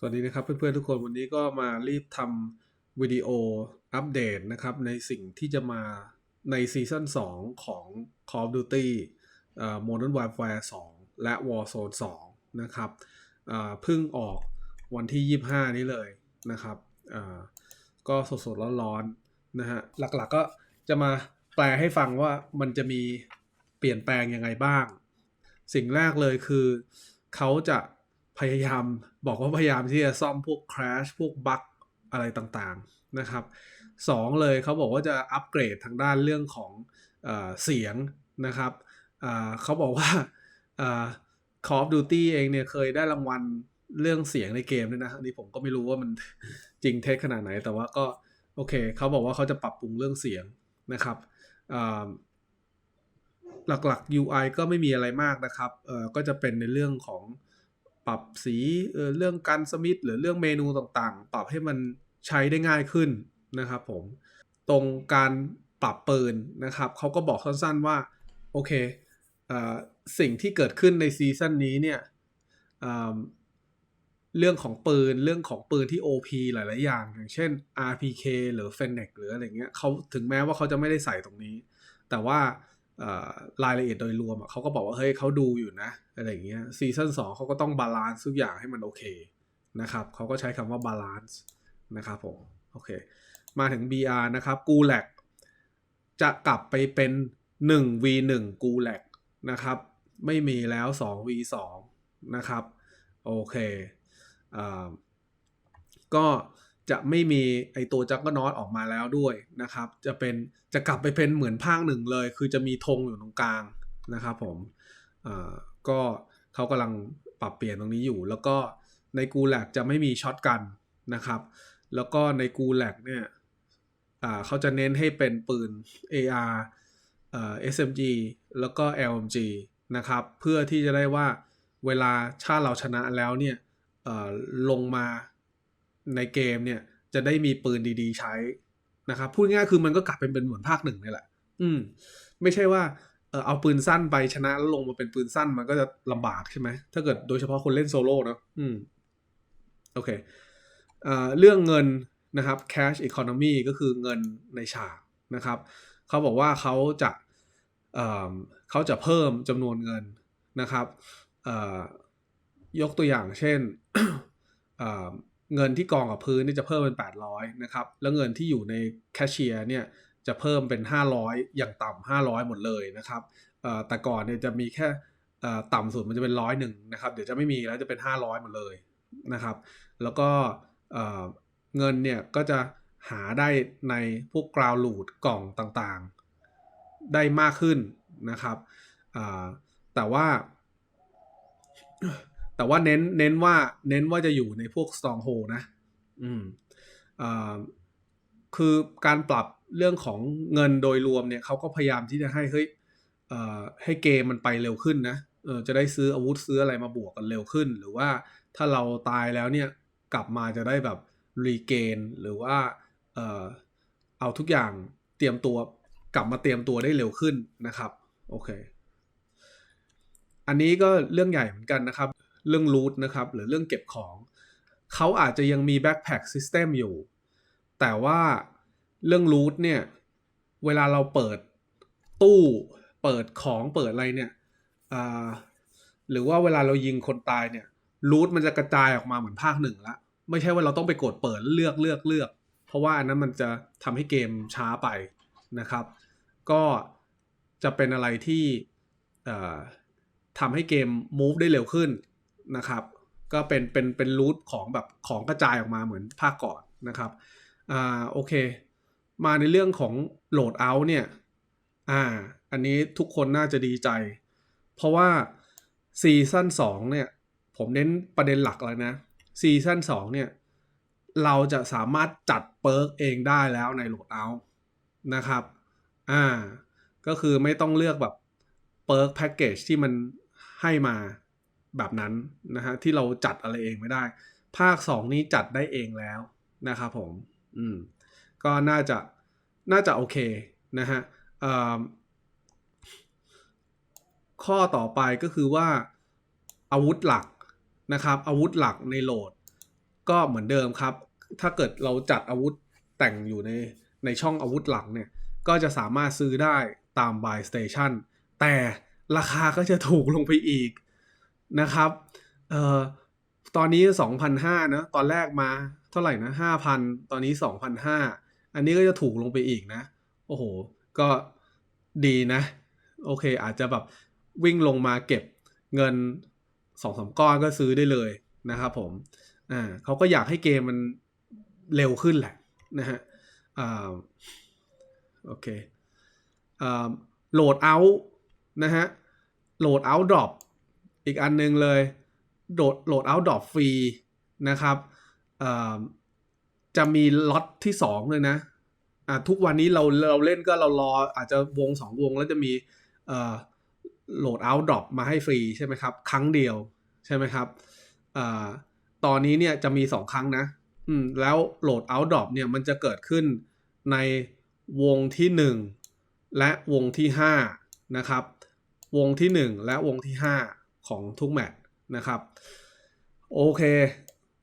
สวัสดีนะครับเพื่อนๆทุกคนวันนี้ก็มารีบทำวิดีโออัปเดตนะครับ ในสิ่งที่จะมาในซีซั่น2 ของ Call of Duty Modern Warfare 2 และ Warzone 2 นะครับเพิ่งออกวันที่ 25 นี้เลยนะครับก็สดๆร้อนๆนะฮะหลักๆก็จะมาแปลให้ฟังว่ามันจะมีเปลี่ยนแปลงยังไงบ้าง สิ่งแรกเลยคือเขาจะ พยายามบอกว่าพยายามที่จะซ่อมพวก crash พวกบั๊กอะไรต่างๆนะครับสองเลยเขาบอกว่าจะอัปเกรดทางด้านเรื่องของเอเสียงนะครับอ่าเขาบอกว่าอ่า Call of Duty เองเนี่ยเคยได้รางวัลเรื่องเสียงในเกมด้วยนะอันนี้ผมก็ไม่รู้ว่ามันจริงเท็จขนาดไหน แต่ว่าก็โอเคเขาบอกว่าเขาจะปรับปรุงเรื่องเสียงนะครับหลักๆ UI ก็ไม่มีอะไรมากนะครับก็จะเป็นในเรื่องของ ปรับสีเรื่องการสมิธหรือเรื่องเมนูต่างๆ ปรับให้มันใช้ได้ง่ายขึ้นนะครับผมตรงการปรับปืนนะครับเขาก็บอกสั้นๆว่า โอเคเออสิ่งที่เกิดขึ้นในซีซั่นนี้เนี่ยเรื่องของปืนเรื่องของปืนที่ OP หลาย ๆ อย่าง อย่างเช่น RPK หรือ f e n e c หรืออะไรเงี้ยเขาถึงแม้ว่าเขาจะไม่ได้ใส่ตรงนี้ แต่ว่า รายละเอียดโดยรวมเขาก็บอกว่าเฮ้ยเขาดูอยู่นะอะไรอย่างเงี้ยซีซั่น2เขาก็ต้องบาลานซ์ทุกอย่างให้มันโอเคนะครับเขาก็ใช้คำว่าบาลานซ์นะครับผมโอเคมาถึง BR นะครับกูแลกจะกลับไปเป็น 1 v 1กูแลกนะครับไม่มีแล้ว 2 v 2นะครับโอเคอ่าก็ จะไม่มีไอตัวจักรนอตออกมาแล้วด้วยนะครับ จะเป็นจะกลับไปเป็นเหมือนภาคหนึ่งเลย คือจะมีธงอยู่ตรงกลางนะครับผมอ่าก็เขากำลังปรับเปลี่ยนตรงนี้อยู่ แล้วก็ในกูแลกจะไม่มีช็อตกันนะครับ แล้วก็ในกูแลกเนี่ยเขาจะเน้นให้เป็นปืน AR เอ่อ SMG แล้วก็ LMG นะครับ เพื่อที่จะได้ว่าเวลาถ้าเราชนะแล้วเนี่ยลงมา ในเกมเนี่ยจะได้มีปืนดีๆใช้นะครับพูดง่ายคือมันก็กลับเป็นเป็นเหมือนภาคหนึ่งนี่แหละ อืม ไม่ใช่ว่าเออเอาปืนสั้นไปชนะแล้วลงมาเป็นปืนสั้นมันก็จะลำบากใช่ไหมถ้าเกิดโดยเฉพาะคนเล่นโซโล่เนอะอืมโอเคเอ่อเรื่องเงินนะครับ cash economy ก็คือเงินในฉากนะครับเขาบอกว่าเขาจะเอ่อเขาจะเพิ่มจำนวนเงินนะครับเอ่อยกตัวอย่างเช่นเอ่อ เงินที่กองกับพื้นนี่จะเพิ่มเป็น 800นะครับ แล้วเงินที่อยู่ในแคชเชียร์เนี่ยจะเพิ่มเป็น 500 อย่างต่ำ500 หมดเลยนะครับแต่ก่อนเนี่ยจะมีแค่ต่ำสุดมันจะเป็นร้อยหนึ่งนะครับ เดี๋ยวจะไม่มีแล้วจะเป็น 500 หมดเลยนะครับ แล้วก็เงินเนี่ยก็จะหาได้ในพวกกราวลูดกล่องต่างๆ ได้มากขึ้นนะครับแต่ว่า แต่ว่าเน้นเน้นว่าเน้นว่าจะอยู่ในพวก stronghold นะ อืมอ่าคือการปรับเรื่องของเงินโดยรวมเนี่ยเขาก็พยายามที่จะให้เฮ้ยอ่ให้เกมมันไปเร็วขึ้นนะเออจะได้ซื้ออาวุธซื้ออะไรมาบวกกันเร็วขึ้น หรือว่าถ้าเราตายแล้วเนี่ยกลับมาจะได้แบบรีเกนหรือว่าเออเอาทุกอย่างเตรียมตัวกลับมาเตรียมตัวได้เร็วขึ้นนะครับ โอเค อันนี้ก็เรื่องใหญ่เหมือนกันนะครับ เรื่องรูทนะครับ หรือเรื่องเก็บของ เขาอาจจะยังมี backpack system อยู่ แต่ว่าเรื่องรูทเนี่ย เวลาเราเปิดตู้เปิดของเปิดอะไรเนี่ยหรือว่าเวลาเรายิงคนตายเนี่ยรูทมันจะกระจายออกมาเหมือนภาคหนึ่งละไม่ใช่ว่าเราต้องไปกดเปิดเลือกเลือกเลือก เพราะว่าอันนั้นมันจะทำให้เกมช้าไปนะครับ ก็จะเป็นอะไรที่ทำให้เกม move ได้เร็วขึ้น นะครับ ก็เป็นเป็นเป็นรูทของแบบของกระจายออกมาเหมือนภาคก่อนนะครับอ่าโอเค มาในเรื่องของโหลดเอาท์เนี่ยอ่าอันนี้ทุกคนน่าจะดีใจ เพราะว่าซีซั่น2เนี่ยผมเน้นประเด็นหลักเลยนะซีซั่น2เนี่ยเราจะสามารถจัดเปิร์กเองได้แล้วในโหลดเอาท์นะครับอ่าก็คือไม่ต้องเลือกแบบเปิร์กแพ็กเกจที่มันให้มา แบบนั้นนะฮะที่เราจัดอะไรเองไม่ได้ ภาค 2 นี้จัดได้เองแล้วนะครับผมอืมก็น่าจะน่าจะโอเคนะฮะข้อต่อไปก็คือว่าอาวุธหลักนะครับอาวุธหลักในโหลด ก็เหมือนเดิมครับ ถ้าเกิดเราจัดอาวุธแต่งอยู่ในในช่องอาวุธหลังเนี่ย ก็จะสามารถซื้อได้ตาม buy station แต่ราคาก็จะถูกลงไปอีก นะครับเอ่อตอนนี้ 2,500นะตอนแรกมาเท่าไหร่นะ 5,000 ตอนนี้ 2,500 อันนี้ก็จะถูกลงไปอีกนะ โอ้โห ก็ดีนะ โอเค อาจจะแบบวิ่งลงมาเก็บเงินสองสามก้อนก็ซื้อได้เลยนะครับผม อ่าเขาก็อยากให้เกมมันเร็วขึ้นแหละนะฮะ อ่า โอเค อ่า โหลดเอาท์นะฮะ โหลดเอาท์ดรอป อีกอันนึงเลยโหลดโหลดเอาดอปฟรีนะครับจะมีล็อตที่สองเลยนะอ่าทุกวันนี้เราเราเล่นก็เรารออาจจะวงสองวงแล้วจะมีโหลดเอาดรอปมาให้ฟรีใช่ไหมครับ ครั้งเดียวใช่ไหมครับอตอนนี้เนี่ยจะมีสองครั้งนะอืมแล้วโหลดเอาดรอปเนี่ยมันจะเกิดขึ้นในวงที่หนึ่งและวงที่ห้านะครับวงที่หนึ่งและวงที่ห้า ของทุกแมตช์นะครับโอเค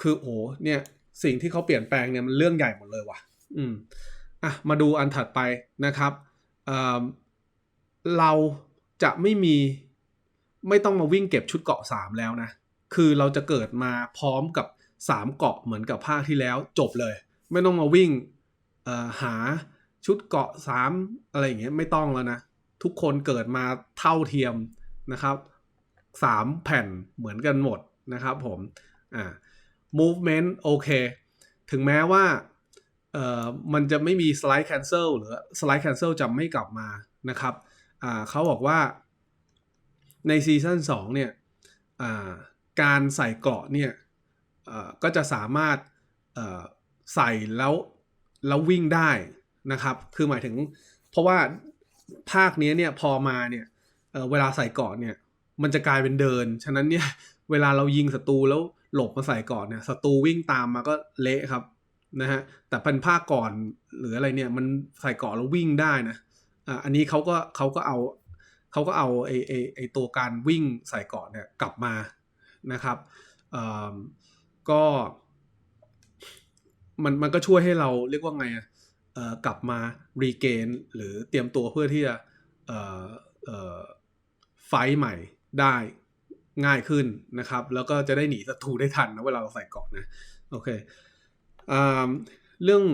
คือโอ้เนี่ยสิ่งที่เขาเปลี่ยนแปลงเนี่ยมันเรื่องใหญ่หมดเลยว่ะ อืมอะมาดูอันถัดไปนะครับเเราจะไม่มีไม่ต้องมาวิ่งเก็บชุดเกาะ 3 แล้วนะ คือเราจะเกิดมาพร้อมกับ 3 เกาะเหมือนกับภาคที่แล้วจบเลย ไม่ต้องมาวิ่งหาชุดเกาะ 3 อะไรอย่างเงี้ยไม่ต้องแล้วนะ ทุกคนเกิดมาเท่าเทียมนะครับ 3 แผ่นเหมือนกันหมดนะครับผมอ่า movement โอเค ถึงแม้ว่าเอ่อมันจะไม่มี slide cancel หรือ slide cancel จะไม่กลับมานะครับอ่าเขาบอกว่าในซีซั่น2เนี่ยอ่าการใส่เกราะเนี่ยอ่อก็จะสามารถเอ่อใส่แล้วแล้ววิ่งได้นะครับ คือหมายถึงเพราะว่าภาคนี้เนี่ยพอมาเนี่ยเเวลาใส่เกราะเนี่ย มันจะกลายเป็นเดิน ฉะนั้นเนี่ย เวลาเรายิงศัตรูแล้วหลบมาใส่กราะเนี่ยศัตรูวิ่งตามมาก็เละครับนะฮะแต่เป็นภาก่อนหรืออะไรเนี่ยมันใส่เกาะแล้ววิ่งได้นะอ่าอันนี้เขาก็เขาก็เอาเขาก็เอาไอไอไอตัวการวิ่งใส่เกาะเนี่ยกลับมานะครับอ่าก็มันมันก็ช่วยให้เราเรียกว่าไงอะเอ่อกลับมารีเกนหรือเตรียมตัวเพื่อที่จะเอ่อเอ่อไฟใหม่ ได้ง่ายขึ้นนะครับ แล้วก็จะได้หนีศัตรูได้ทันนะเวลาเราใส่เกาะนะโอเคอ่าเรื่อง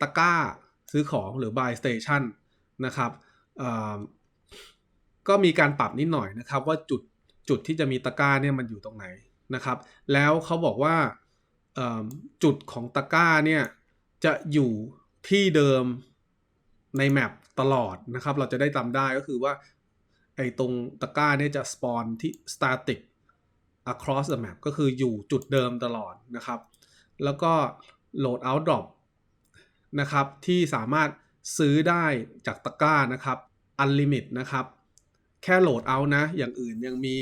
ตะกร้าซื้อของหรือ buy station นะครับก็มีการปรับนิดหน่อยนะครับ ว่าจุดจุดที่จะมีตะกร้าเนี่ยมันอยู่ตรงไหนนะครับ แล้วเขาบอกว่าจุดของตะกร้าเนี่ยจะอยู่ที่เดิมในแมปตลอดนะครับ เราจะได้จำได้ก็คือว่า ไอ้ตรงตะกร้าเนี่ยจะ spawn ที่ static across the map ก็คืออยู่จุดเดิมตลอดนะครับ แล้วก็ load out drop นะครับ ที่สามารถซื้อได้จากตะกร้านะครับ unlimit นะครับ แค่ load out นะ อย่างอื่นยังมี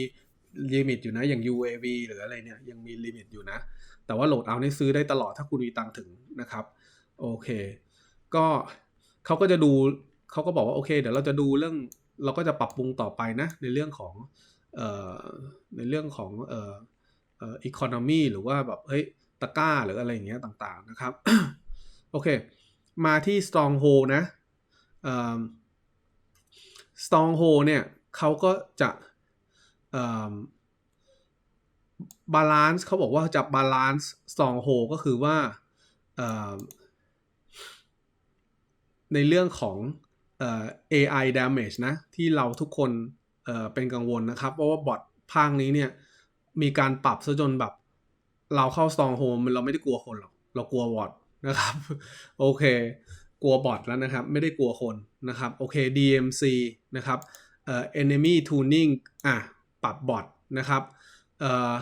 ลิมิตอยู่นะ อย่าง UAV หรืออะไรเนี่ยยังมีลิมิตอยู่นะ แต่ว่า load out นี่ซื้อได้ตลอดถ้าคุณมีตังถึงนะครับ โอเค ก็เขาก็จะดูเขาก็บอกว่า โอเค เดี๋ยวเราจะดูเรื่อง เราก็จะปรับปรุงต่อไปนะในเรื่องของออในเรื่องของเอ่อเอ่อ economy หรือว่าแบบเฮ้ยตะกร้าหรืออะไรอย่างเงี้ยต่างๆนะครับ โอเค มาที่ stronghold นะเอ่อ stronghold เนี่ยเขาก็จะบาลานซ์เขาบอกว่าจะบาลานซ์ stronghold ก็คือว่าในเรื่องของ AI damage นะ ที่เราทุกคนเอ่อเป็นกังวลนะครับ เพราะว่าบอทภาคนี้เนี่ย มีการปรับซะจนแบบ เราเข้า stronghold มันเราไม่ได้กลัวคนหรอก เรากลัวบอทนะครับ โอเค กลัวบอทแล้วนะครับ ไม่ได้กลัวคนนะครับ โอเค DMC นะครับเอ่อ enemy tuning อะ ปรับบอทนะครับเอ่อ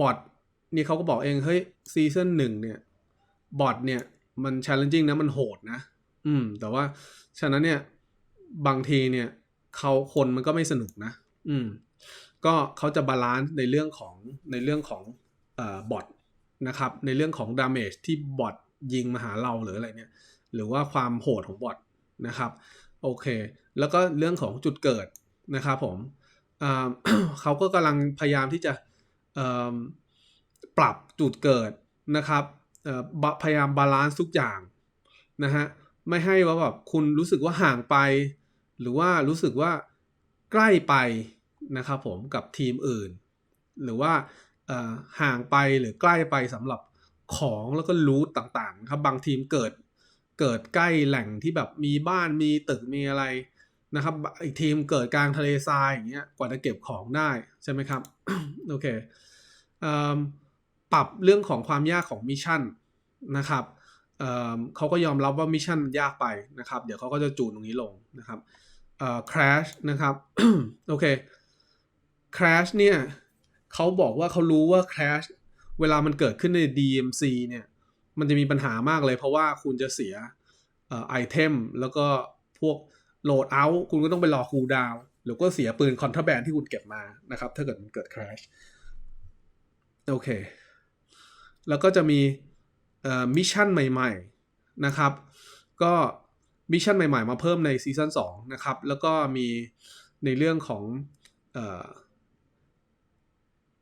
บอทนี่เขาก็บอกเอง เฮ้ยซีซั่นหนึ่งเนี่ย บอทเนี่ย มัน challenging นะ มันโหดนะ อืม แต่ว่าฉะนั้นเนี่ยบางทีเนี่ยเขาคนมันก็ไม่สนุกนะ อืม ก็เขาจะบาลานซ์ในเรื่องของในเรื่องของเอ่อบอทนะครับ ในเรื่องของดาเมจที่บอทยิงมาหาเราหรืออะไรเนี่ย หรือว่าความโหดของบอทนะครับ โอเค แล้วก็เรื่องของจุดเกิดนะครับผมเขาก็กำลังพยายามที่จะปรับจุดเกิดนะครับพยายามบาลานซ์ทุกอย่างนะฮะ ไม่ให้ว่าแบบคุณรู้สึกว่าห่างไป หรือว่ารู้สึกว่าใกล้ไปนะครับผมกับทีมอื่น หรือว่าห่างไปหรือใกล้ไปสำหรับของแล้วก็รูทต่างๆครับบางทีมเกิดเกิดใกล้แหล่งที่แบบมีบ้านมีตึกมีอะไรนะครับอีกทีมเกิดกลางทะเลทรายอย่างเงี้ยกว่าจะเก็บของได้ใช่ไหมครับโอเคเอปรับเรื่องของความยากของมิชชั่นนะครับ เเขาก็ยอมรับว่ามิชชั่นยากไปนะครับ เดี๋ยวเขาก็จะจูนตรงนี้ลงนะครับเอ่อ crash นะครับ โอเค crash เนี่ยเขาบอกว่าเขารู้ว่า crash เวลามันเกิดขึ้นใน DMC เนี่ยมันจะมีปัญหามากเลยเพราะว่าคุณจะเสียไอเทมแล้วก็พวกโหลดเอาท์คุณก็ต้องไปรอคูลดาวน์หรือก็เสียปืนคอนทราแบนที่คุณเก็บมานะครับ ถ้าเกิดมันเกิด crash โอเค แล้วก็จะมี มิชชั่นใหม่ๆนะครับ ก็มิชชั่นใหม่ ๆ มาเพิ่มในซีซั่น2นะครับ แล้วก็มีในเรื่องของ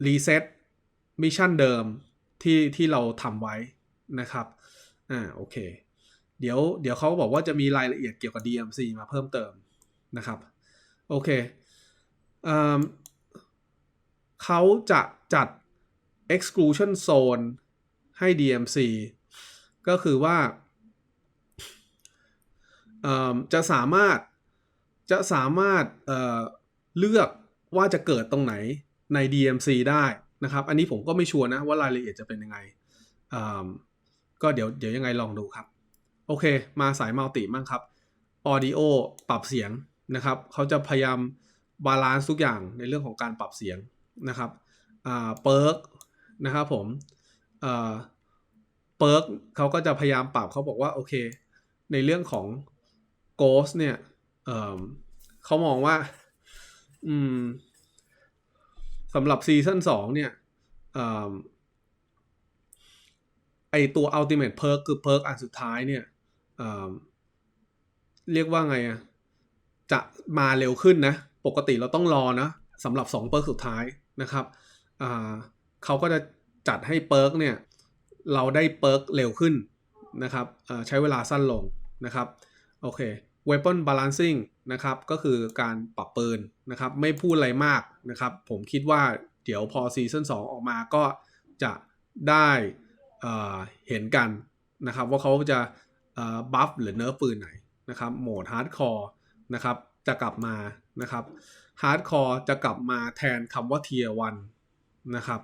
รีเซ็ตมิชชั่นเดิมที่ที่เราทำไว้นะครับ อ่าโอเค เดี๋ยวเดี๋ยวเขาบอกว่าจะมีรายละเอียดเกี่ยวกับ DMC มาเพิ่มเติมนะครับ โอเคอืมเขาจะจัด exclusion zone ให้ DMC ก็คือว่าจะสามารถจะสามารถเเลือกว่าจะเกิดตรงไหนใน DMC ได้นะครับ อันนี้ผมก็ไม่ชัวร์นะว่ารายละเอียดจะเป็นยังไง ก็เดี๋ยวเดี๋ยวยังไงลองดูครับ โอเค มาสายมัลติมั่งครับ Audio ปรับเสียงนะครับ เขาจะพยายามบาลานซ์ทุกอย่างในเรื่องของการปรับเสียงนะครับเปิร์กนะครับผม เอ่อเปิร์กเขาก็จะพยายามปรับเขาบอกว่าโอเค ในเรื่องของ Ghost เนี่ยเอ่อเขามองว่า อืมสำหรับซีซั่นสองเนี่ยอไอตัว Ultimate Perk คือ Perk อันสุดท้ายเนี่ยเเรียกว่าไงอะจะมาเร็วขึ้นนะ ปกติเราต้องรอนะสำหรับ2เปิร์กสุดท้ายนะครับเขาก็จะ จัดให้เปิร์กเนี่ยเราได้เปิร์กเร็วขึ้นนะครับใช้เวลาสั้นลงนะครับโอเค weapon balancing นะครับก็คือการปรับปืนนะครับไม่พูดอะไรมากนะครับผมคิดว่าเดี๋ยวพอซีซั่น2ออกมาก็จะได้เห็นกันนะครับว่าเขาจะบัฟหรือเนิร์ฟปืนไหนนะครับโหมดฮาร์ดคอร์นะครับจะกลับมานะครับฮาร์ดคอร์จะกลับมาแทนคำว่าเทียร์วัน นะครับ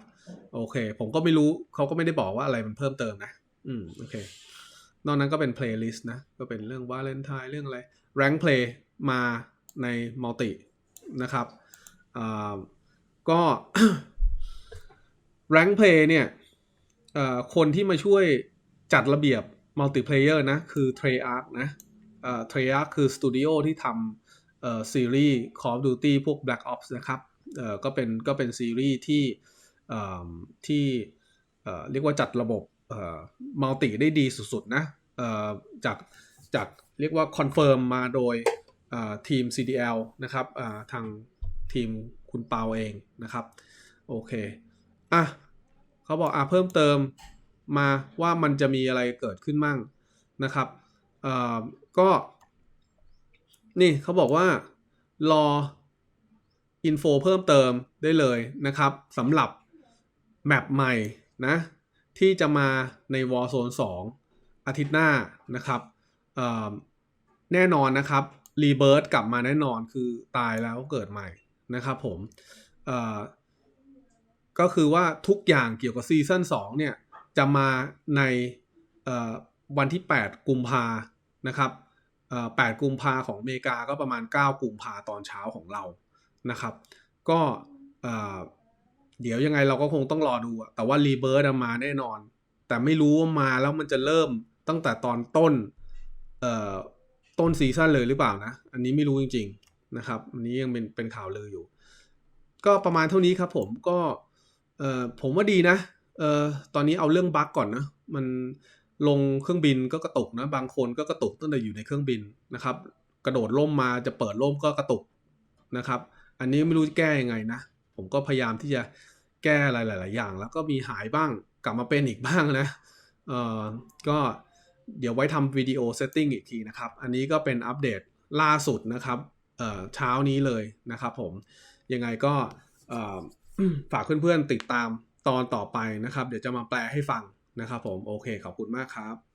โอเค ผมก็ไม่รู้เขาก็ไม่ได้บอกว่าอะไรมันเพิ่มเติมนะ อืมโอเคนอกนั้นก็เป็นเพลย์ลิสต์นะ ก็เป็นเรื่องวาเลนไทน์เรื่องอะไรแรงเพลย์มาในมัลตินะครับอ่าก็แรงเพลย์เนี่ยคนที่มาช่วยจัดระเบียบมัลติเพลเยอร์นะ คือ Treyarch นะเทรอาร์คือสตูดิโอที่ทำซีรีส์ Call of Duty พวก Black Ops นะครับ ก็เป็นก็เป็นซีรีส์ที่ที่เรียกว่าจัดระบบมัลติได้ดีสุดๆนะจากจากเรียกว่าคอนเฟิร์มมาโดยทีม CDL นะครับทางทีมคุณเปาเองนะครับ โอเค อะเขาบอกอะเพิ่มเติมมาว่ามันจะมีอะไรเกิดขึ้นมั่งนะครับก็ นี่เขาบอกว่ารอ อินโฟเพิ่มเติมได้เลยนะครับสำหรับแมปใหม่นะที่จะมาใน Warzone 2 อาทิตย์หน้านะครับแน่นอนนะครับรีเบิร์ตกลับมาแน่นอนคือตายแล้วเกิดใหม่นะครับผมก็คือว่าทุกอย่างเกี่ยวกับซีซั่น2เนี่ย จะมาในวันที่ 8 กุมภานะครับ8กุมภาของอเมริกาก็ประมาณ 9 กุมภาตอนเช้าของเรา นะครับ ก็เดี๋ยวยังไงเราก็คงต้องรอดู แต่ว่ารีเบิร์ดมาแน่นอน แต่ไม่รู้ว่ามาแล้วมันจะเริ่มตั้งแต่ตอนต้นต้นซีซั่นเลยหรือเปล่านะ อันนี้ไม่รู้จริง ๆนะครับ อันนี้ยังเป็นเป็นข่าวเลยอยู่ ก็ประมาณเท่านี้ครับผมก็ผมว่าดีนะเออตอนนี้เอาเรื่องบั๊กก่อนนะ มันลงเครื่องบินก็กระตุกนะ บางคนก็กระตุกตั้งแต่อยู่ในเครื่องบินนะครับ กระโดดล่มมาจะเปิดล่มก็กระตุกนะครับ อันนี้ไม่รู้แก้ยังไงนะ ผมก็พยายามที่จะแก้อะไรหลาย ๆ อย่าง แล้วก็มีหายบ้างกลับมาเป็นอีกบ้างนะเอ่อก็เดี๋ยวไว้ทำวิดีโอเซตติ้งอีกทีนะครับ อันนี้ก็เป็นอัปเดตล่าสุดนะครับเอ่อเช้านี้เลยนะครับผม ยังไงก็เอ่อฝากเพื่อน ๆ ติดตามตอนต่อไปนะครับ เดี๋ยวจะมาแปลให้ฟังนะครับผม โอเค ขอบคุณมากครับ